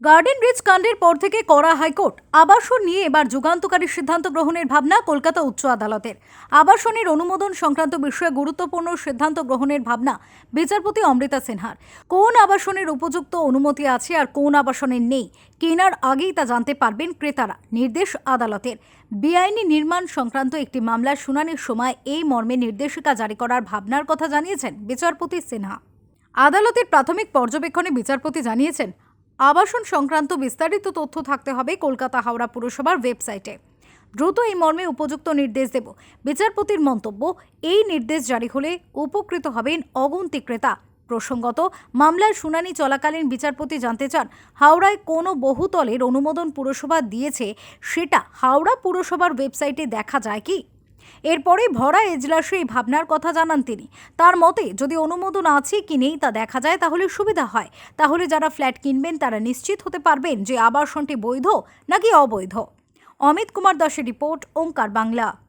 Garden rich কাণ্ডের পর থেকে করা হাইকোর্ট। আবাসন নিয়ে এবার যুগান্তকারী সিদ্ধান্ত গ্রহণের ভাবনা কলকাতা উচ্চ আদালতের। আবাসনের অনুমোদন সংক্রান্ত বিষয়ে গুরুত্বপূর্ণ সিদ্ধান্ত গ্রহণের ভাবনা বিচারপতি অমৃতা সিনহার। কোন আবাসনের উপযুক্ত অনুমতি আছে আর কোন আবাসনের নেই, কেনার আগেই তা জানতে পারবেন ক্রেতারা, নির্দেশ আদালতের। বেআইনি নির্মাণ সংক্রান্ত একটি মামলার শুনানির সময় এই মর্মে নির্দেশিকা জারি করার ভাবনার কথা জানিয়েছেন বিচারপতি সিনহা। আদালতের প্রাথমিক পর্যবেক্ষণে বিচারপতি জানিয়েছেন আবাসন সংক্রান্ত বিস্তারিত তথ্য থাকতে হবে কলকাতা হাওড়া পুরসভার ওয়েবসাইটে। দ্রুত এই মর্মে উপযুক্ত নির্দেশ দেব। বিচারপতির মন্তব্য, এই নির্দেশ জারি হলে উপকৃত হবেন অগুন্তি ক্রেতা। প্রসঙ্গত, মামলার শুনানি চলাকালীন বিচারপতি জানতে চান, হাওড়ায় কোনো বহুতলের অনুমোদন পুরসভা দিয়েছে, সেটা হাওড়া পুরসভার ওয়েবসাইটে দেখা যায় কি? এরপরে ভরা এজলাসে এই ভাবনার কথা জানান তিনি। তার মতে, যদি অনুমোদন আছে কি নেই তা দেখা যায়, তাহলে সুবিধা হয়। তাহলে যারা ফ্ল্যাট কিনবেন, তারা নিশ্চিত হতে পারবেন যে আবাসনটি বৈধ নাকি অবৈধ। অমিত কুমার দাসের রিপোর্ট, ওঙ্কার বাংলা।